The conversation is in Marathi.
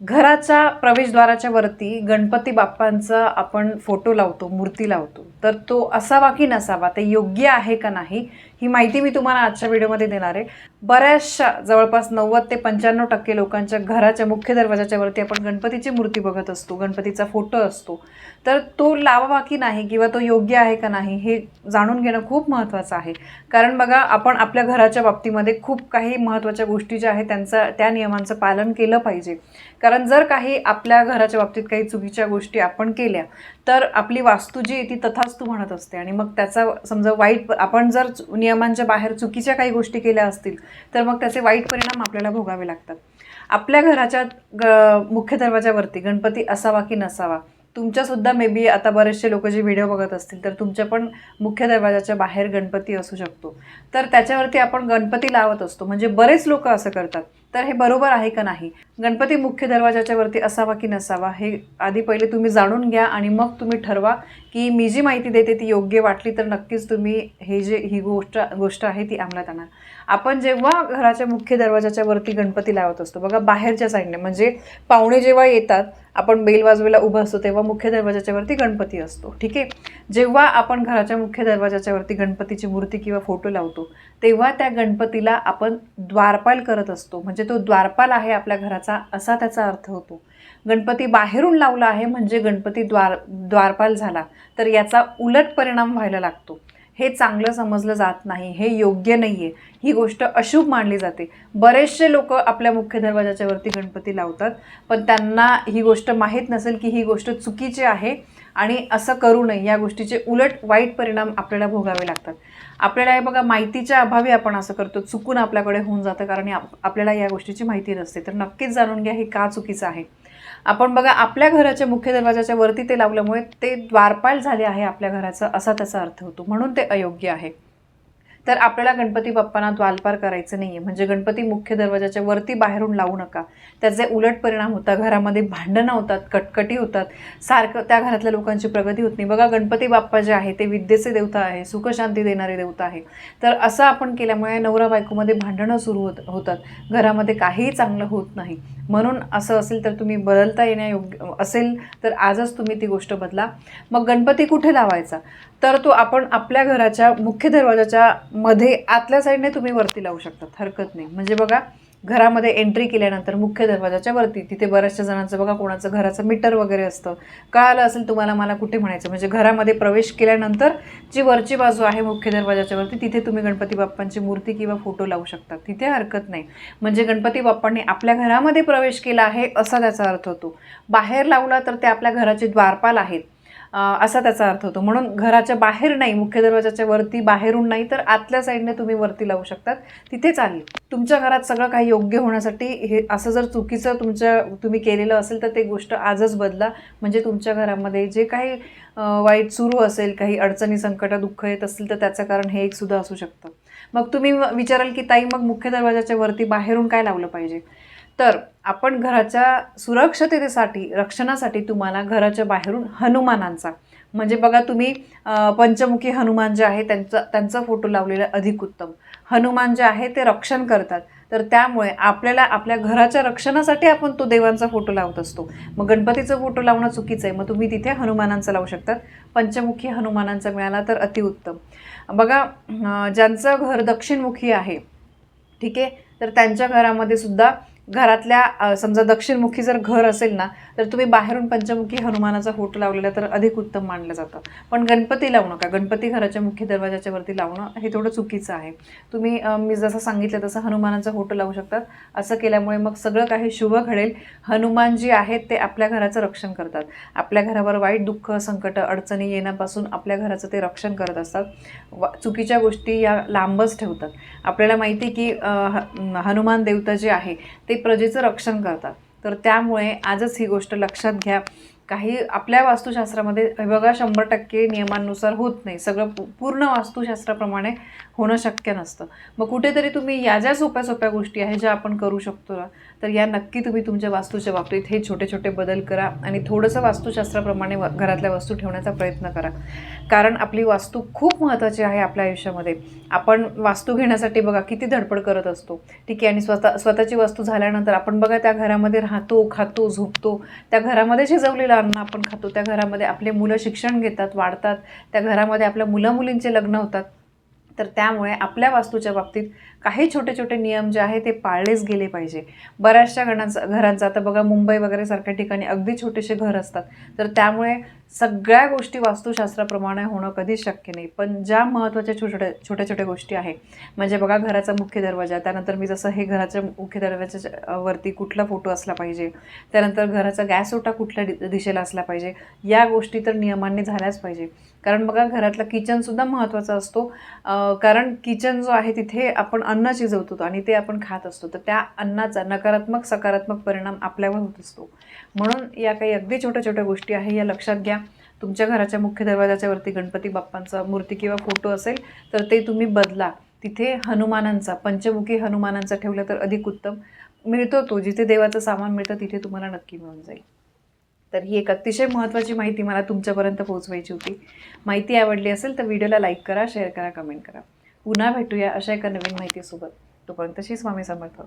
घराच्या प्रवेशद्वाराच्या वरती गणपती बाप्पांचा आपण फोटो लावतो मूर्ती लावतो. तर तो असावा की नसावा ते योग्य आहे का नाही ही माहिती मी तुम्हाला आजच्या व्हिडिओमध्ये देणार आहे. बऱ्याचशा जवळपास नव्वद ते पंच्याण्णव टक्के लोकांच्या घराच्या मुख्य दरवाजाच्या वरती आपण गणपतीची मूर्ती बघत असतो गणपतीचा फोटो असतो. तर तो लावावा की नाही किंवा तो योग्य आहे का नाही हे जाणून घेणं खूप महत्त्वाचं आहे. कारण बघा आपण आपल्या घराच्या बाबतीमध्ये खूप काही महत्त्वाच्या गोष्टी ज्या आहेत त्यांचं त्या नियमांचं पालन केलं पाहिजे. कारण जर काही आपल्या घराच्या बाबतीत काही चुकीच्या गोष्टी आपण केल्या तर आपली वास्तू जी आहे ती तथास्तू म्हणत असते. आणि मग त्याचा समजा वाईट आपण जर चु- नियमांच्या बाहेर चुकीच्या काही गोष्टी केल्या असतील तर मग त्याचे वाईट परिणाम आपल्याला भोगावे लागतात. आपल्या घराच्या ग मुख्य दरवाजावरती गणपती असावा की नसावा तुमच्यासुद्धा मे बी आता बरेचसे लोक जे व्हिडिओ बघत असतील तर तुमच्या पण मुख्य दरवाजाच्या बाहेर गणपती असू शकतो. तर त्याच्यावरती आपण गणपती लावत असतो. म्हणजे बरेच लोक असं करतात. तर हे बरोबर आहे का नाही? गणपती मुख्य दरवाजाच्या वरती असावा की नसावा हे आधी पहिले तुम्ही जाणून घ्या आणि मग तुम्ही ठरवा की मी जी माहिती देते ती योग्य वाटली तर नक्कीच तुम्ही हे जे ही गोष्ट गोष्ट आहे ती अंमलात आणा. आपण जेव्हा घराच्या मुख्य दरवाजाच्या वरती गणपती लावत असतो बघा बाहेरच्या साईडने म्हणजे पाहुणे जेव्हा येतात आपण बेल वाजवेला उभं असतो तेव्हा मुख्य दरवाजाच्या वरती गणपती असतो ठीक आहे? जेव्हा आपण घराच्या मुख्य दरवाजाच्या वरती गणपतीची मूर्ती किंवा फोटो लावतो तेव्हा त्या गणपतीला आपण द्वारपाल करत असतो म्हणजे म्हणजे तो द्वारपाल आहे आपल्या घराचा असा त्याचा अर्थ होतो. गणपती बाहेरून लावला आहे म्हणजे गणपती द्वार द्वारपाल झाला तर याचा उलट परिणाम व्हायला लागतो. हे चांगलं समजलं जात नाही हे योग्य नाही आहे ही गोष्ट अशुभ मानली जाते. बरेचसे लोक आपल्या मुख्य दरवाजाच्या वरती गणपती लावतात पण त्यांना ही गोष्ट माहीत नसेल की ही गोष्ट चुकीची आहे आणि असं करू नये. या गोष्टीचे उलट वाईट परिणाम आपल्याला भोगावे लागतात. आपल्याला हे बघा माहितीच्या अभावी आपण असं करतो. चुकून आपल्याकडे होऊन जातं कारण आप आपल्याला या गोष्टीची माहिती नसते. तर नक्कीच जाणून घ्या हे का चुकीचं आहे? आपण बघा आपल्या घराच्या मुख्य दरवाजाच्या वरती ते लावल्यामुळे ते द्वारपाल झाले आहे आपल्या घराचं असा त्याचा अर्थ होतो. म्हणून ते अयोग्य आहे. तर आपल्याला गणपती बाप्पांना द्वालपार करायचं नाही आहे म्हणजे गणपती मुख्य दरवाजाच्या वरती बाहेरून लावू नका. त्याचे उलट परिणाम होतात घरामध्ये भांडणं होतात कटकटी होतात सारखं त्या घरातल्या लोकांची प्रगती होत नाही. बघा गणपती बाप्पा जे आहे ते विद्येचे देवता आहे सुखशांती देणारे देवता आहे तर असं आपण केल्यामुळे नवरा बायकोमध्ये भांडणं सुरू होत होतात. घरामध्ये काहीही चांगलं होत नाही. म्हणून असं असेल तर तुम्ही बदलता येण्यायोग्य असेल तर आजच तुम्ही ती गोष्ट बदला. मग गणपती कुठे लावायचा? तर तो आपण आपल्या घराच्या मुख्य दरवाजाच्या मध्ये आतल्या साईडने तुम्ही वरती लावू शकतात. हरकत नाही. म्हणजे बघा घरामध्ये एंट्री केल्यानंतर मुख्य दरवाजाच्या वरती तिथे बऱ्याचशा जणांचं बघा कोणाचं घराचं मीटर वगैरे असतं. कळालं असेल तुम्हाला मला कुठे म्हणायचं? म्हणजे घरामध्ये प्रवेश केल्यानंतर जी वरची बाजू आहे मुख्य दरवाजाच्या वरती तिथे तुम्ही गणपती बाप्पांची मूर्ती किंवा फोटो लावू शकता. तिथे हरकत नाही. म्हणजे गणपती बाप्पांनी आपल्या घरामध्ये प्रवेश केला आहे असा त्याचा अर्थ होतो. बाहेर लावला तर ते आपल्या घराचे द्वारपाल आहेत. असा त्याचा अर्थ होतो. म्हणून घराच्या बाहेर नाही मुख्य दरवाजाच्या वरती बाहेरून नाही तर आतल्या साईडने तुम्ही वरती लावू शकतात. तिथे चालेल. तुमच्या घरात सगळं काही योग्य होण्यासाठी हे असं जर चुकीचं तुमच्या तुम्ही केलेलं असेल तर ते गोष्ट आजच बदला. म्हणजे तुमच्या घरामध्ये जे काही वाईट सुरू असेल काही अडचणी संकट दुःख येत असतील तर त्याचं कारण हे एक सुद्धा असू शकतं. मग तुम्ही विचाराल की ताई मग मुख्य दरवाजाच्या वरती बाहेरून काय लावलं पाहिजे? तर आपण घराच्या सुरक्षिततेसाठी रक्षणासाठी तुम्हाला घराच्या बाहेरून हनुमानांचा म्हणजे बघा तुम्ही पंचमुखी हनुमान जे आहे त्यांचा त्यांचा फोटो लावलेला अधिक उत्तम. हनुमान जे आहे ते रक्षण करतात. तर त्यामुळे आपल्याला आपल्या घराच्या रक्षणासाठी आपण तो देवांचा फोटो लावत असतो. मग गणपतीचा फोटो लावणं चुकीचं आहे. मग तुम्ही तिथे हनुमानांचा लावू शकतात. पंचमुखी हनुमानांचा मिळाला तर अतिउत्तम. बघा ज्यांचं घर दक्षिणमुखी आहे ठीक आहे तर त्यांच्या घरामध्ये सुद्धा घरातल्या समजा दक्षिणमुखी जर घर असेल ना तर तुम्ही बाहेरून पंचमुखी हनुमानाचा होट लावलेला तर अधिक उत्तम मानलं जातं. पण गणपती लावू नका. गणपती घराच्या मुख्य दरवाजाच्या वरती लावणं हे थोडं चुकीचं आहे. तुम्ही मी जसं सांगितलं तसं हनुमानाचा होट लावू शकतात असं केल्यामुळे मग सगळं काही शुभ घडेल. हनुमान जे आहेत ते आपल्या घराचं रक्षण करतात. आपल्या घरावर वाईट दुःख संकट अडचणी येण्यापासून आपल्या घराचं ते रक्षण करत असतात. व चुकीच्या गोष्टी या लांबच ठेवतात. आपल्याला माहिती की ह- हनुमान देवता जे आहे ते ते प्रजेचं रक्षण करतात. तर त्यामुळे आजच ही गोष्ट लक्षात घ्या. काही आपल्या वास्तुशास्त्रामध्ये हे बघा शंभर टक्के नियमांनुसार होत नाही. सगळं पूर्ण वास्तुशास्त्राप्रमाणे होणं शक्य नसतं. मग कुठेतरी तुम्ही या ज्या सोप्या सोप्या गोष्टी आहेत ज्या आपण करू शकतो ना तर या नक्की तुम्ही तुमच्या वास्तूच्या बाबतीत हे छोटे छोटे बदल करा आणि थोडंसं वास्तुशास्त्राप्रमाणे घरातल्या वस्तू ठेवण्याचा प्रयत्न करा. कारण आपली वास्तू खूप महत्त्वाची आहे आपल्या आयुष्यामध्ये. आपण वास्तू घेण्यासाठी बघा किती धडपड करत असतो. ठीक आहे आणि स्वतः स्वतःची वस्तू झाल्यानंतर आपण बघा त्या घरामध्ये राहतो खातो झोपतो त्या घरामध्ये शिजवलेलं अन्न आपण खातो त्या घरामध्ये आपले मुलं शिक्षण घेतात वाढतात त्या घरामध्ये आपल्या मुलं मुलींचे लग्न होतात. तर त्यामुळे आपल्या वास्तूच्या बाबतीत काही छोटे छोटे नियम जे आहे ते पाळलेच गेले पाहिजे. बऱ्याचशा घरांचा घरांचा आता बघा मुंबई वगैरे सारख्या ठिकाणी अगदी छोटेसे घर असतात. तर त्यामुळे सगळ्या गोष्टी वास्तुशास्त्राप्रमाणे होणं कधीच शक्य नाही. पण ज्या महत्त्वाच्या छोट्या छोट्या छोट्या गोष्टी आहे म्हणजे बघा घराचा मुख्य दरवाजा त्यानंतर मी जसं हे घराच्या मुख्य दरवाजाच्या वरती कुठला फोटो असला पाहिजे त्यानंतर घराचा गॅस ओटा कुठल्या दि- दिशेला असला पाहिजे या गोष्टी तर नियमांनी झाल्याच पाहिजे. कारण बघा घरातला किचनसुद्धा महत्त्वाचा असतो कारण किचन जो आहे तिथे आपण अन्न शिजवतो आणि ते आपण खात असतो तर त्या अन्नाचा नकारात्मक सकारात्मक परिणाम आपल्यावर होत असतो. म्हणून या काही अगदी छोट्या छोट्या गोष्टी आहे या लक्षात घ्या. तुमच्या घराच्या मुख्य दरवाजाच्या वरती गणपती बाप्पांचा मूर्ती किंवा फोटो असेल तर ते तुम्ही बदला. तिथे हनुमानांचा पंचमुखी हनुमानांचा ठेवलं तर अधिक उत्तम. मिळतो तो जिथे देवाचं सामान मिळतं तिथे तुम्हाला नक्की मिळून जाईल. तर ही एक अतिशय महत्त्वाची माहिती मला तुमच्यापर्यंत पोहोचवायची होती. माहिती आवडली असेल तर व्हिडिओला लाईक करा शेअर करा कमेंट करा. पुन्हा भेटूया अशा एका नवीन माहितीसोबत. तोपर्यंत श्री स्वामी समर्थ.